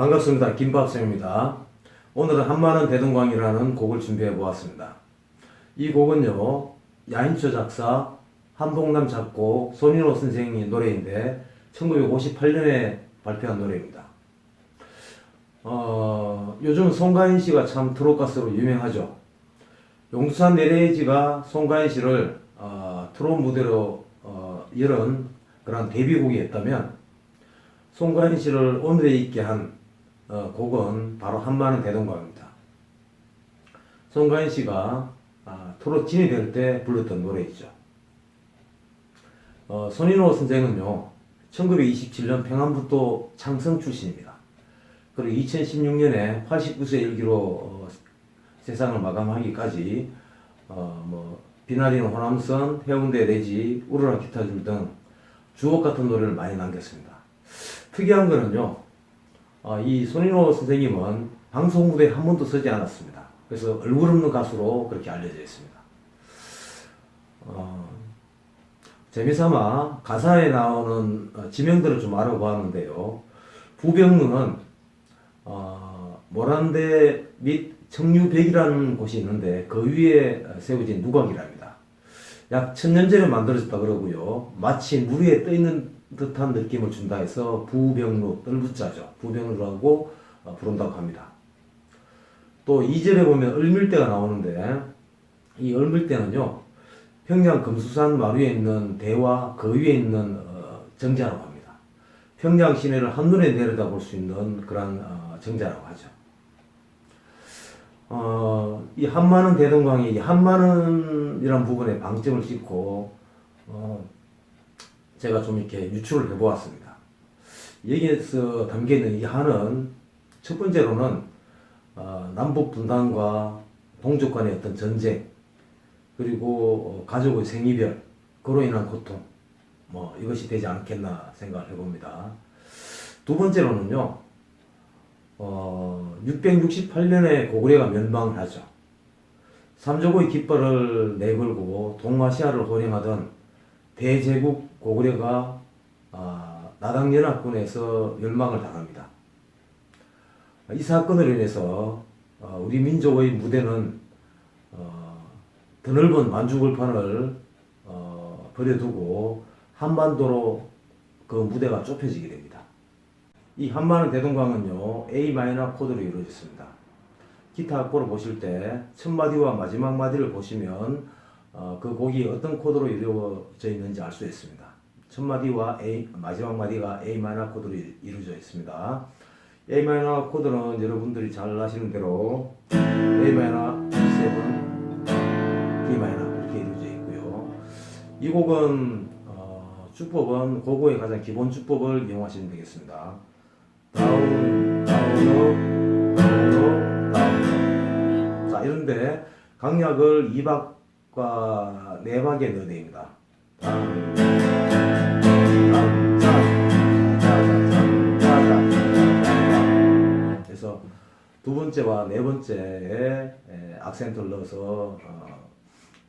반갑습니다. 김밥쌤입니다. 오늘은 한마는 대동강이라는 곡을 준비해 보았습니다. 이 곡은요, 야인초 작사, 한복남 작곡, 손인호 선생의 노래인데, 1958년에 발표한 노래입니다. 어, 요즘 송가인 씨가 참 트롯 가수로 유명하죠. 용두산 내레이지가 송가인 씨를 어, 트롯 무대로 어, 열은 그런 데뷔곡이었다면, 송가인 씨를 오늘에 있게 한 어, 곡은 바로 한마는 대동강입니다. 송가인 씨가 아, 트롯 진이 될때 불렀던 노래이죠. 어, 손인호 선생은요, 1927년 평안북도 창성 출신입니다. 그리고 2016년에 89세 일기로 어, 세상을 마감하기까지 어, 뭐 비나리는 호남선, 해운대 내지, 우르라 기타줄 등 주옥 같은 노래를 많이 남겼습니다. 특이한 거는요, 어, 이 손인호 선생님은 방송 무대에 한 번도 서지 않았습니다. 그래서 얼굴 없는 가수로 그렇게 알려져 있습니다. 어, 재미삼아 가사에 나오는 어, 지명들을 좀 알아보았는데요. 부병루는 어, 모란대 및 청류백이라는 곳이 있는데 그 위에 세워진 누각이랍니다. 약 천년 전에 만들어졌다 그러고요. 마치 물 위에 떠 있는 듯한 느낌을 준다 해서 부병루 뜰부자죠. 부병루라고 어, 부른다고 합니다. 또 2절에 보면 을밀대가 나오는데 이 을밀대는요. 평양 금수산 마루에 있는 대와 그 위에 있는 어, 정자라고 합니다. 평양 시내를 한눈에 내려다볼 수 있는 그런 어, 정자라고 하죠. 어, 이 한마는 대동강이 이 한마는이란 부분에 방점을 찍고 어, 제가 좀 이렇게 유출을 해보았습니다. 여기에서 담겨 있는 이 한은 첫 번째로는 어, 남북 분단과 동족 간의 어떤 전쟁 그리고 어, 가족의 생이별 그로 인한 고통 뭐 이것이 되지 않겠나 생각을 해봅니다. 두 번째로는요. 어, 668년에 고구려가 멸망을 하죠. 삼조고의 깃발을 내걸고 동아시아를 호령하던 대제국 고구려가 아, 나당연합군에서 멸망을 당합니다. 이 사건으로 인해서 어, 우리 민족의 무대는 어, 드넓은 만주골판을 어, 버려두고 한반도로 그 무대가 좁혀지게 됩니다. 이 한마는 대동강은요 A 마이너 코드로 이루어졌습니다. 기타 악보를 보실 때 첫 마디와 마지막 마디를 보시면 어, 그 곡이 어떤 코드로 이루어져 있는지 알 수 있습니다. 첫 마디와 A 마지막 마디가 A 마이너 코드로 이- 이루어져 있습니다. A 마이너 코드는 여러분들이 잘 아시는 대로 A 마이너 7, D 마이너 이렇게 이루어져 있고요. 이 곡은 어, 주법은 고고의 가장 기본 주법을 이용하시면 되겠습니다. 자, 이런데 강약을 2박과 4박에 넣어냅니다. 다운, 다운, 자, 자, 자, 자, 자, 자, 자. 그래서 두 번째와 네 번째에 에, 악센트를 넣어서 어,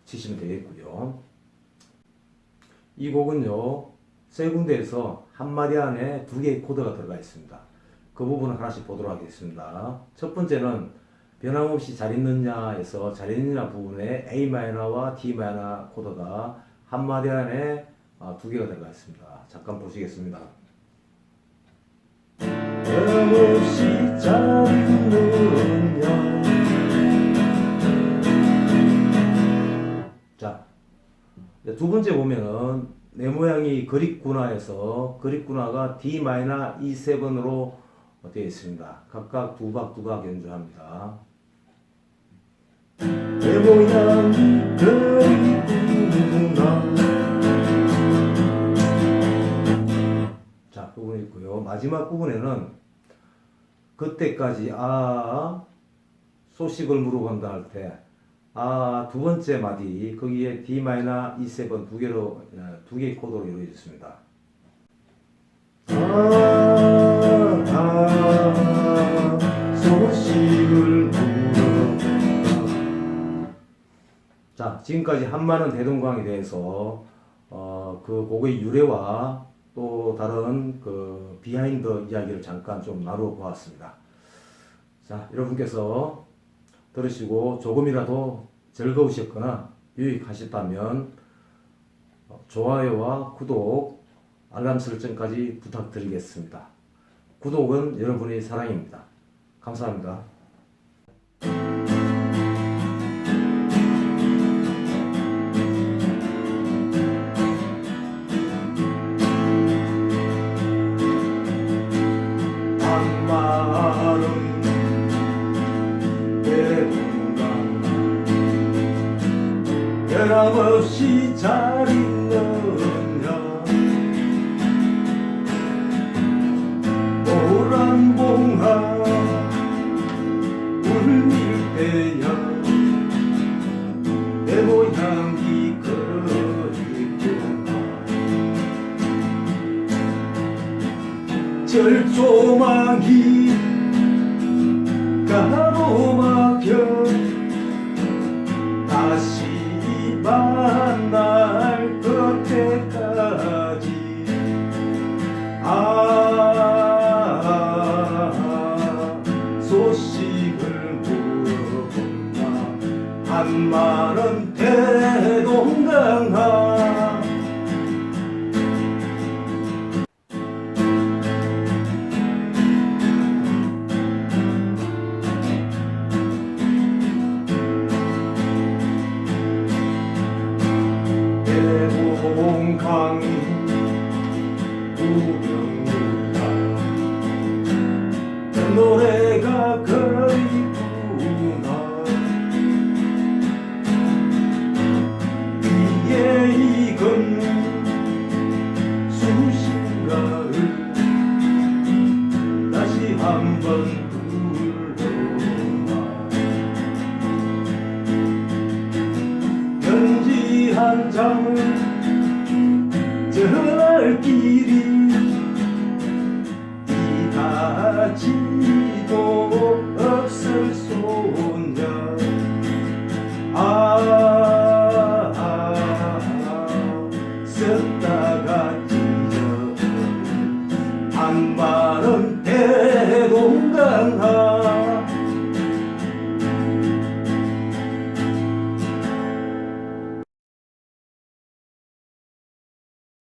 치시면 되겠고요. 이 곡은요, 세 군데에서 한 마디 안에 두 개의 코드가 들어가 있습니다. 그 부분을 하나씩 보도록 하겠습니다. 첫 번째는 변함없이 잘 있느냐에서 잘 있느냐 부분에 A 마이너와 D 마이너 코드가 한 마디 안에 아, 두 개가 들어가 있습니다. 잠깐 보시겠습니다. 변함없이 잘 있느냐 자, 두 번째 보면은 내 모양이 그립구나에서 그립구나가 D 마이너 E7으로 되어 있습니다. 각각 두박두각 연주합니다. 내 모양이 그립구나 자, 부분이 있고요. 마지막 부분에는 그때까지 아 소식을 물어본다 할 때 아, 두 번째 마디, 거기에 D 마이너 E7 두 개로, 어, 두 개의 코드로 이루어졌습니다. 아, 아, 소식을 물어본다. 자, 지금까지 한마는 대동강에 대해서, 어, 그 곡의 유래와 또또 다른 그 비하인드 이야기를 잠깐 좀 나누어 보았습니다. 자, 여러분께서 들으시고 조금이라도 즐거우셨거나 유익하셨다면 어, 좋아요와 구독, 알람 설정까지 부탁드리겠습니다. 구독은 여러분의 사랑입니다. 감사합니다. 변함없이 잘있 봉화 울밀 때야 내 모양이 그립구나 절조망이 가로막혀 다시 만 tongue.